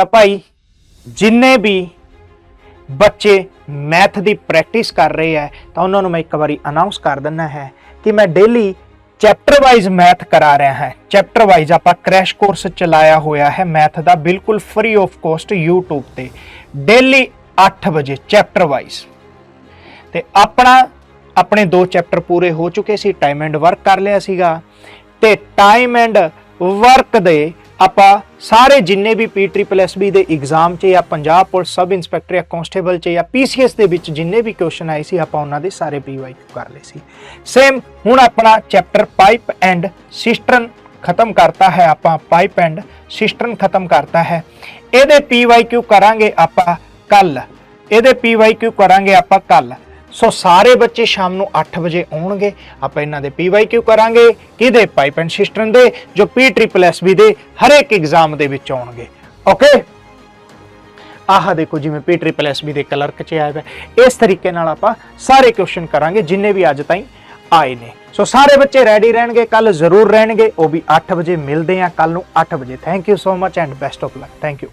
ਤਾਂ ਭਾਈ, ਜਿੰਨੇ ਵੀ ਬੱਚੇ ਮੈਥ ਦੀ ਪ੍ਰੈਕਟਿਸ ਕਰ ਰਹੇ ਹੈ ਤਾਂ ਉਹਨਾਂ ਨੂੰ ਮੈਂ ਇੱਕ ਵਾਰੀ ਅਨਾਉਂਸ ਕਰ ਦਿੰਨਾ ਹੈ ਕਿ ਮੈਂ ਡੇਲੀ ਚੈਪਟਰ ਵਾਈਜ਼ ਮੈਥ ਕਰਾ ਰਿਹਾ ਹਾਂ। ਚੈਪਟਰ ਵਾਈਜ਼ ਆਪਾਂ ਕ੍ਰੈਸ਼ ਕੋਰਸ ਚਲਾਇਆ ਹੋਇਆ ਹੈ ਮੈਥ ਦਾ, ਬਿਲਕੁਲ ਫ੍ਰੀ ਆਫ ਕੋਸਟ YouTube ਤੇ। ਡੇਲੀ 8 ਵਜੇ ਚੈਪਟਰ ਵਾਈਜ਼ ਤੇ ਆਪਣਾ, ਆਪਣੇ ਦੋ ਚੈਪਟਰ ਪੂਰੇ ਹੋ ਚੁੱਕੇ ਸੀ ਟਾਈਮ ਐਂਡ ਵਰਕ ਕਰ ਲਿਆ ਸੀਗਾ। ਤੇ ਟਾਈਮ ਐਂਡ ਵਰਕ ਦੇ ਆਪਾਂ ਸਾਰੇ ਜਿੰਨੇ ਵੀ ਪੀ ਦੇ ਐਗਜ਼ਾਮ 'ਚ ਜਾਂ ਪੰਜਾਬ ਪੁਲਿਸ ਸਬ ਇੰਸਪੈਕਟਰ ਜਾਂ ਕਨਸਟੇਬਲ 'ਚ ਜਾਂ ਪੀਸੀਐਸ ਦੇ ਵਿੱਚ ਜਿੰਨੇ ਵੀ ਕੁਐਸਚਨ ਆਏ ਸੀ, ਆਪਾਂ ਉਹਨਾਂ ਦੇ ਸਾਰੇ ਪੀਵਾਈਕਿਊ ਕਰ ਲਏ ਸੀ। ਸੇਮ ਹੁਣ ਆਪਣਾ ਚੈਪਟਰ ਪਾਈਪ ਐਂਡ ਸਿਸਟਰਨ ਖਤਮ ਕਰਤਾ ਹੈ ਆਪਾਂ ਪਾਈਪ ਐਂਡ ਸਿਸਟਰਨ ਖਤਮ ਕਰਤਾ ਹੈ। ਇਹਦੇ ਪੀਵਾਈਕਿਊ ਕਰਾਂਗੇ ਆਪਾਂ ਕੱਲ ਇਹਦੇ ਪੀਵਾਈਕਿਊ ਕਰਾਂਗੇ ਆਪਾਂ ਕੱਲ ਸੋ ਸਾਰੇ ਬੱਚੇ ਸ਼ਾਮ ਨੂੰ 8 ਵਜੇ ਆਉਣਗੇ। ਆਪਾਂ ਇਹਨਾਂ ਦੇ ਪੀਵਾਈਕਿਊ ਕਰਾਂਗੇ। ਕਿਹਦੇ? ਪਾਈਪ ਐਂਡ ਸਿਸਟਮ ਦੇ, ਜੋ ਪੀ ਦੇ ਹਰੇਕ ਐਗਜ਼ਾਮ ਦੇ ਵਿੱਚ ਆਉਣਗੇ। ਓਕੇ ਆਹ ਦੇਖੋ ਜਿਵੇਂ ਪੀ ਦੇ ਕਲਰਕ ਚ ਆਇਆ ਹੈ ਇਸ ਤਰੀਕੇ ਨਾਲ ਆਪਾਂ ਸਾਰੇ ਕੁਐਸਚਨ ਕਰਾਂਗੇ, ਜਿੰਨੇ ਵੀ ਅੱਜ ਤਾਈਂ ਆਏ ਨੇ। ਸੋ ਸਾਰੇ ਬੱਚੇ ਰੈਡੀ ਰਹਿਣਗੇ, ਕੱਲ ਜ਼ਰੂਰ ਰਹਿਣਗੇ। ਉਹ ਵੀ 8 ਵਜੇ ਮਿਲਦੇ ਆ ਕੱਲ ਨੂੰ 8 ਵਜੇ। Thank you so much and best of luck thank you